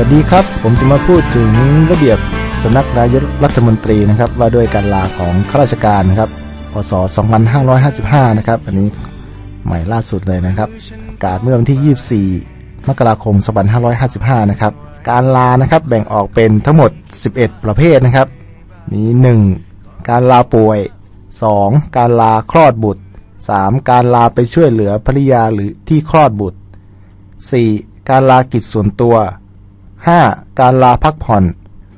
วัสดีครับ ผมจะมาพูดถึงระเบียบสำนักนายกรัฐมนตรีนะครับ ว่าด้วยการลาของข้าราชการนะครับ พศ 2555 นะครับ อันนี้ใหม่ล่าสุดเลยนะครับประกาศเมื่อวันที่ 24 มกราคม 2555 นะครับ การลานะครับแบ่งออกเป็นทั้งหมด 11 ประเภทนะครับ มี 1. การลาป่วย 2. การลาคลอดบุตร 3. การลาไปช่วยเหลือภริยาหรือที่คลอดบุตร 4. การลากิจส่วนตัว 5. การลาพักผ่อน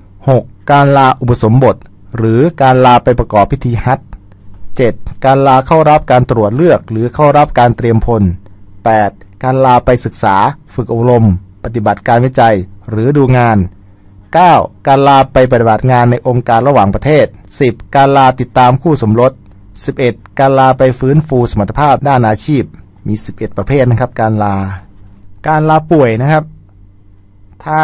6. การลาอุปสมบท หรือการลาไปประกอบพิธีฮัจญ์ 7. การลาเข้ารับการตรวจเลือก หรือเข้ารับการเตรียมพล 8. การลาไปศึกษา ฝึกอบรม ปฏิบัติการวิจัย หรือดูงาน 9. การลาไปปฏิบัติงานในองค์การระหว่างประเทศ 10. การลาติดตามคู่สมรส 11. การลาไปฟื้นฟูสมรรถภาพด้านอาชีพ มี 11 ประเภทนะครับ การลา การลาป่วยนะครับ ถ้า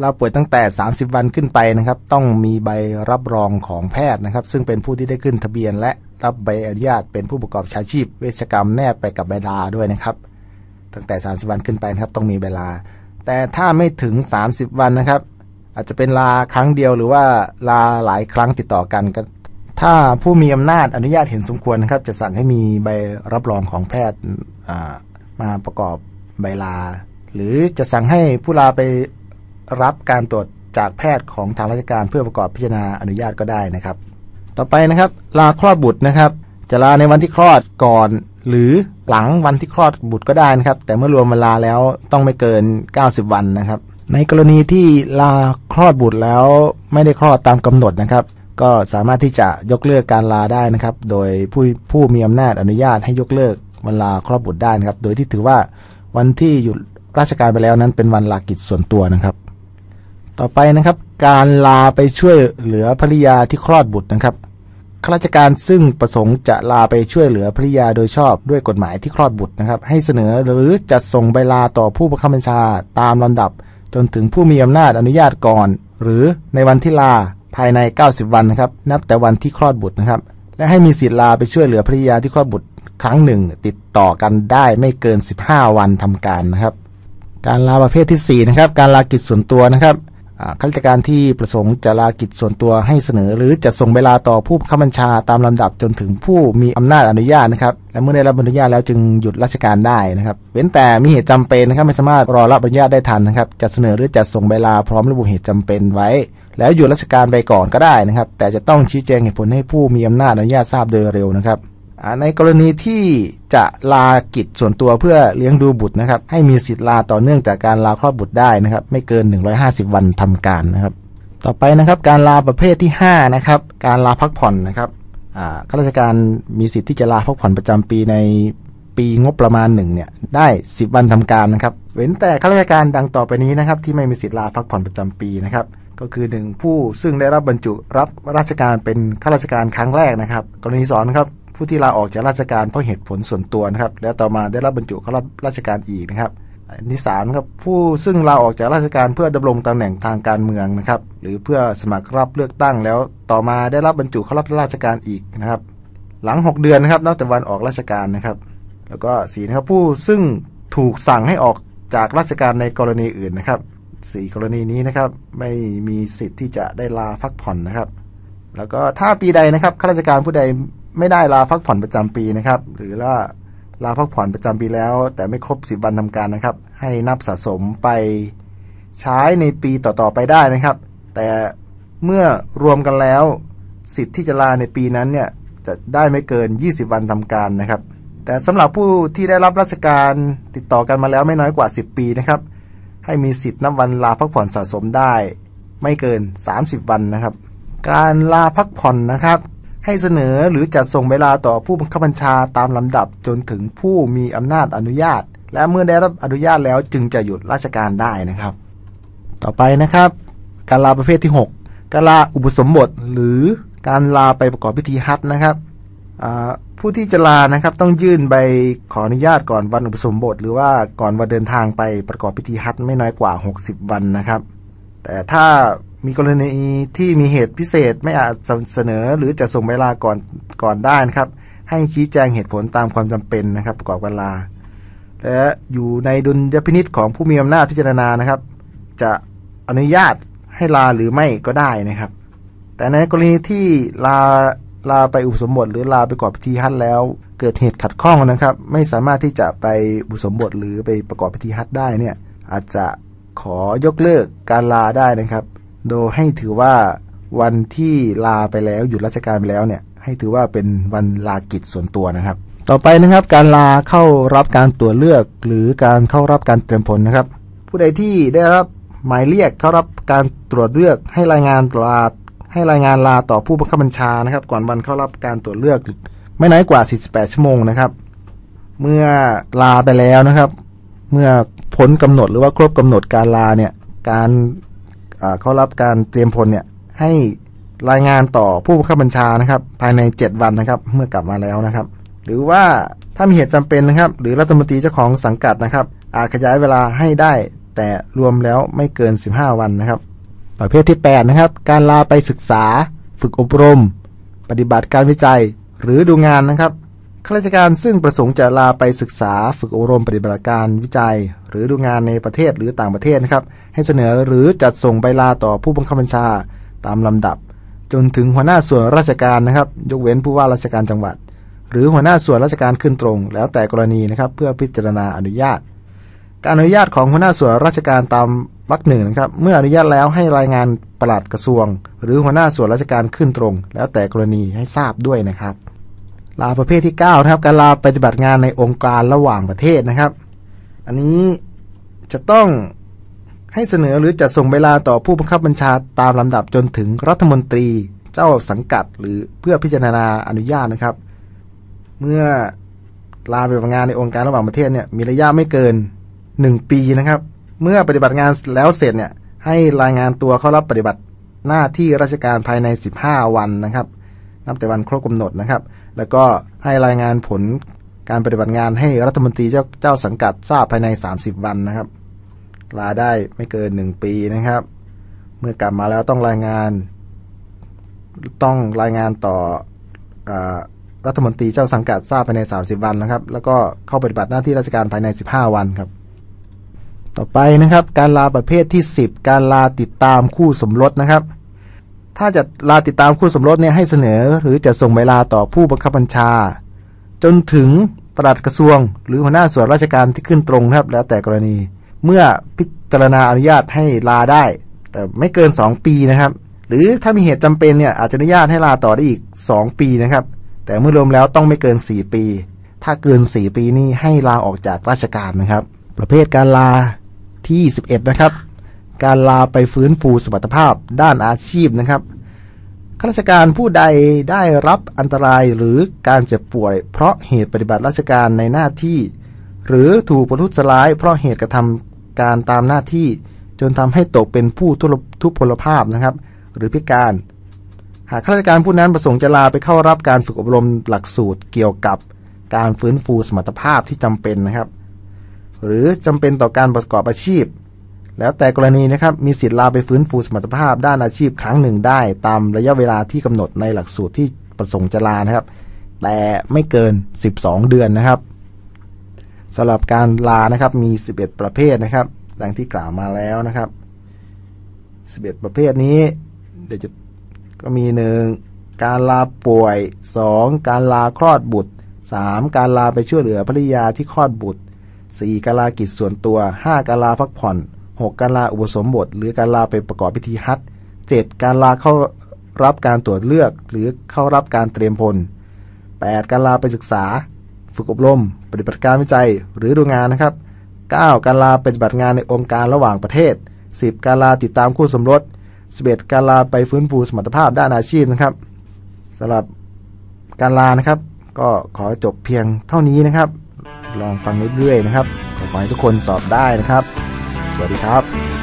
เราป่วยตั้งแต่ 30 วันขึ้นไปนะครับ ต้องมีใบรับรองของแพทย์นะครับ ซึ่งเป็นผู้ที่ได้ขึ้นทะเบียน และรับใบอนุญาตเป็นผู้ประกอบชาชีพ เวชกรรมแนบไปกับใบลาด้วยนะครับ ตั้งแต่ 30 วันขึ้นไปนะครับ ต้องมีใบลา แต่ถ้าไม่ถึง 30 วันนะครับ อาจจะเป็นลาครั้งเดียวหรือว่าลาหลายครั้งติดต่อกันก็ถ้าผู้มีอำนาจอนุญาตเห็นสมควรนะครับ จะสั่งให้มีใบรับรองของแพทย์มาประกอบใบลา หรือจะสั่งให้ผู้ลาไปรับการตรวจจากแพทย์ของทางราชการเพื่อประกอบพิจารณาอนุญาตก็ได้นะครับ ต่อไปนะครับ ลาคลอดบุตรนะครับ จะลาในวันที่คลอดก่อน หรือหลังวันที่คลอดบุตรก็ได้นะครับ แต่เมื่อรวมเวลาแล้วต้องไม่เกิน 90 วันนะครับ ในกรณีที่ลาคลอดบุตรแล้วไม่ได้คลอดตามกำหนดนะครับ ก็สามารถที่จะยกเลิกการลาได้นะครับ โดยผู้ผู้มีอำนาจอนุญาตให้ยกเลิกวันลาคลอดบุตรได้นะครับ โดยที่ถือว่าวันที่หยุด ราชการไปแล้วนั้นเป็นวันลากิจส่วนตัวนะครับ ต่อไปนะครับ การลาไปช่วยเหลือภริยาที่คลอดบุตรนะครับข้าราชการซึ่งประสงค์จะลาไปช่วยเหลือภริยาโดยชอบด้วยกฎหมายที่คลอดบุตรนะครับ ให้เสนอหรือจัดส่งใบลาต่อผู้บังคับบัญชาตามลำดับ จนถึงผู้มีอำนาจอนุญาตก่อน หรือในวันที่ลาภายใน 90 วันนะครับ นับแต่วันที่คลอดบุตรนะครับ และให้มีสิทธิ์ลาไปช่วยเหลือภริยาที่คลอดบุตรครั้งหนึ่ง ติดต่อกันได้ไม่เกิน 15 วันทำการนะครับ การลาประเภทที่ 4 นะครับ การลากิจส่วนตัวนะครับข้าราชการที่ประสงค์จะลากิจส่วนตัวให้เสนอ หรือจะส่งเวลาต่อผู้บังคับบัญชาตามลำดับจนถึงผู้มีอำนาจอนุญาตนะครับ และเมื่อได้รับอนุญาตแล้วจึงหยุดราชการได้นะครับเว้นแต่มีเหตุจำเป็นนะครับไม่สามารถรอรับอนุญาตได้ทันนะครับ จะเสนอหรือจะส่งเวลาพร้อมระบุเหตุจำเป็นไว้ แล้วหยุดราชการไปก่อนก็ได้นะครับ แต่จะต้องชี้แจงเหตุผลให้ผู้มีอำนาจอนุญาตทราบโดยเร็วนะครับ ในกรณีที่จะลากิจส่วนตัวเพื่อเลี้ยงดูบุตรนะครับ ให้มีสิทธิ์ลาต่อเนื่องจากการลาคลอดบุตรได้นะครับ ไม่เกิน 150 วันทำการนะครับ ต่อไปนะครับการลาประเภทที่5นะครับการลาพักผ่อนนะครับข้าราชการมีสิทธิ์ที่จะลาพักผ่อนประจำปีในปีงบประมาณหนึ่งเนี่ยได้ 10 วันทำการนะครับ เว้นแต่ข้าราชการดังต่อไปนี้นะครับ ที่ไม่มีสิทธิ์ลาพักผ่อนประจำปีนะครับก็คือ 1 ผู้ซึ่งได้รับบรรจุรับราชการเป็นข้าราชการครั้งแรกนะครับ กรณีสอนครับ ผู้ที่ลาออกจากราชการเพราะเหตุผลส่วนตัวนะครับ แล้วต่อมาได้รับบรรจุเข้ารับราชการอีกนะครับอันที่สามครับผู้ซึ่งลาออกจากราชการเพื่อดำรงตำแหน่งทางการเมืองนะครับ หรือเพื่อสมัครรับเลือกตั้งแล้ว ต่อมาได้รับบรรจุเข้ารับราชการอีกนะครับ หลัง 6 เดือนนะครับนับแต่วันออกราชการนะครับ แล้วก็สีนะครับผู้ซึ่งถูกสั่งให้ออกจากราชการในกรณีอื่นนะครับสี่กรณีนี้นะครับไม่มีสิทธิ์ที่จะได้ลาพักผ่อนนะครับ แล้วก็ถ้าปีใดนะครับข้าราชการผู้ใด ไม่ได้ลาพักผ่อนประจำปีนะครับ หรือว่าลาพักผ่อนประจำปีแล้ว แต่ไม่ครบ 10 วันทำการนะครับ ให้นับสะสมไปใช้ในปีต่อๆไปได้นะครับ แต่เมื่อรวมกันแล้ว สิทธิ์ที่จะลาในปีนั้นเนี่ยจะได้ไม่เกิน 20 วันทำการนะครับ แต่สำหรับผู้ที่ได้รับราชการติดต่อกันมาแล้วไม่น้อยกว่า 10 ปีนะครับ ให้มีสิทธิ์นับวันลาพักผ่อนสะสมได้ ไม่เกิน 30 วันนะครับ การลาพักผ่อนนะครับ ให้เสนอหรือจัดส่งเวลาต่อผู้บังคับบัญชาตามลำดับจนถึงผู้มีอำนาจอนุญาต และเมื่อได้รับอนุญาตแล้วจึงจะหยุดราชการได้นะครับ ต่อไปนะครับ การลาประเภทที่ 6 การลาอุปสมบทหรือการลาไปประกอบพิธีฮัทนะครับผู้ที่จะลานะครับต้องยื่นใบขออนุญาตก่อนวันอุปสมบท หรือว่าก่อนวันเดินทางไปประกอบพิธีฮัทไม่น้อยกว่า 60 วันนะครับ แต่ถ้า มีกรณีที่มีเหตุพิเศษไม่อาจเสนอ หรือจะส่งเวลาก่อนก่อนได้นะครับ ให้ชี้แจงเหตุผลตามความจำเป็นนะครับ ประกอบเวลา และอยู่ในดุลยพินิษของผู้มีอำนาจพิจารณานะครับ จะอนุญาตให้ลาหรือไม่ก็ได้นะครับ แต่ในกรณีที่ลาลาไปอุปสมบทหรือลาไปประก่อพิธีฮัทแล้ว เกิดเหตุขัดข้องนะครับ ไม่สามารถที่จะไปอุปสมบทหรือไปประกอบพิธีฮัทได้เนี่ยอาจจะขอยกเลิกการลาได้นะครับ โดยให้ถือว่าวันที่ลาไปแล้วหยุดราชการไปแล้วเนี่ย ให้ถือว่าเป็นวันลากิจส่วนตัวนะครับ ต่อไปนะครับการลาเข้ารับการตรวจเลือก หรือการเข้ารับการเตรียมผลนะครับ ผู้ใดที่ได้รับหมายเรียกเข้ารับการตรวจเลือกให้รายงานลาให้รายงานลาต่อผู้บังคับบัญชานะครับ ก่อนวันเข้ารับการตรวจเลือก ไม่น้อยกว่า 48 ชั่วโมงนะครับ เมื่อลาไปแล้วนะครับ เมื่อพ้นกำหนดหรือว่าครบกำหนดการลาเนี่ย การ เข้ารับการเตรียมพลเนี่ยให้รายงานต่อผู้บังคับบัญชานะครับ ภายใน 7 วันนะครับ เมื่อกลับมาแล้วนะครับ หรือว่าถ้ามีเหตุจำเป็นนะครับ หรือรัฐมนตรีเจ้าของสังกัดนะครับ อาจขยายเวลาให้ได้ แต่รวมแล้วไม่เกิน 15 วันนะครับ ประเภทที่ 8 นะครับ การลาไปศึกษา ฝึกอบรม ปฏิบัติการวิจัย หรือดูงานนะครับ ข้าราชการซึ่งประสงค์จะลาไปศึกษาฝึกอบรมปฏิบัติการวิจัย หรือดูงานในประเทศหรือต่างประเทศนะครับ ให้เสนอหรือจัดส่งใบลาต่อผู้บังคับบัญชาตามลำดับ จนถึงหัวหน้าส่วนราชการนะครับ ยกเว้นผู้ว่าราชการจังหวัด หรือหัวหน้าส่วนราชการขึ้นตรง แล้วแต่กรณีนะครับ เพื่อพิจารณาอนุญาต การอนุญาตของหัวหน้าส่วนราชการตามวรรคหนึ่งนะครับ เมื่ออนุญาตแล้วให้รายงานปลัดกระทรวง หรือหัวหน้าส่วนราชการขึ้นตรง แล้วแต่กรณีให้ทราบด้วยนะครับ ลาประเภทที่9นะครับการลาปฏิบัติงานในองค์การระหว่างประเทศนะครับ อันนี้จะต้องให้เสนอหรือจะส่งเวลาต่อผู้บังคับบัญชาตามลำดับจนถึงรัฐมนตรีเจ้าสังกัด หรือเพื่อพิจารณาอนุญาตนะครับ เมื่อลาไปปฏิบัติงานในองค์การระหว่างประเทศเนี่ยมีระยะไม่เกิน 1 ปีนะครับ เมื่อปฏิบัติงานแล้วเสร็จเนี่ยให้รายงานตัวเข้ารับปฏิบัติหน้าที่ราชการภายใน 15 วันนะครับ นับแต่วันครบกำหนดนะครับ แล้วก็ให้รายงานผลการปฏิบัติงานให้รัฐมนตรีเจ้าเจ้าสังกัดทราบภายใน 30 วันนะครับลาได้ไม่เกิน 1 ปีนะครับ เมื่อกลับมาแล้วต้องรายงาน ต้องรายงานต่ออรัฐมนตรีเจ้าสังกัดทราบภายใน 30 วันนะครับ แล้วก็เข้าปฏิบัติหน้าที่ราชการภายใน 15 วันครับ ต่อไปนะครับ การลาประเภทที่ 10 การลาติดตามคู่สมรสนะครับ ถ้าจะลาติดตามคู่สมรสเนี่ยให้เสนอ หรือจะส่งใบลาต่อผู้บังคับบัญชา จนถึงปลัดกระทรวง หรือหัวหน้าส่วนราชการที่ขึ้นตรงนะครับ แล้วแต่กรณี เมื่อพิจารณาอนุญาตให้ลาได้ แต่ไม่เกิน 2 ปีนะครับ หรือถ้ามีเหตุจำเป็นเนี่ยอาจจะอนุญาตให้ลาต่อได้อีก 2 ปีนะครับ แต่เมื่อรวมแล้วต้องไม่เกิน 4 ปี ถ้าเกิน 4 ปีนี้ให้ลาออกจากราชการนะครับ ประเภทการลาที่ 11 นะครับ การลาไปฟื้นฟูสมรรถภาพด้านอาชีพนะครับข้าราชการผู้ใดได้รับอันตรายหรือการเจ็บป่วย เพราะเหตุปฏิบัติราชการในหน้าที่ หรือถูกประทุษร้าย เพราะเหตุกระทำการตามหน้าที่ จนทำให้ตกเป็นผู้ทุพพลภาพนะครับ หรือพิการ หากข้าราชการผู้นั้นประสงค์จะลาไปเข้ารับการฝึกอบรมหลักสูตรเกี่ยวกับการฟื้นฟูสมรรถภาพที่จำเป็นนะครับ หรือจำเป็นต่อการประกอบอาชีพ แล้วแต่กรณีนะครับมีสิทธิ์ลาไปฟื้นฟูสมรรถภาพด้านอาชีพครั้งหนึ่งได้ ตามระยะเวลาที่กำหนดในหลักสูตรที่ประสงค์จะลานะครับ แต่ไม่เกิน 12 เดือนนะครับสำหรับการลานะครับมี 11 ประเภทนะครับดังที่กล่าวมาแล้วนะครับ 11 ประเภทนี้ เดี๋ยวจะก็มีหนึ่งการลาป่วย 2. การลาคลอดบุตร 3. การลาไปช่วยเหลือภรรยาที่คลอดบุตร 4. การลากิจส่วนตัว 5. การลาพักผ่อน 6. การลาอุปสมบท หรือการลาไปประกอบพิธีฮัท 7. การลาเข้ารับการตรวจเลือก หรือเข้ารับการเตรียมพล 8. การลาไปศึกษา ฝึกอบรม ปฏิบัติการวิจัยหรือดูงานนะครับ 9. การลาปฏิบัติงานในองค์การระหว่างประเทศ 10. การลาติดตามคู่สมรส 11. การลาไปฟื้นฟูสมรรถภาพด้านอาชีพนะครับสำหรับการลานะครับ ก็ขอจบเพียงเท่านี้นะครับ ลองฟังเรื่อยๆนะครับขอให้ทุกคนสอบได้นะครับ สวัสดีครับ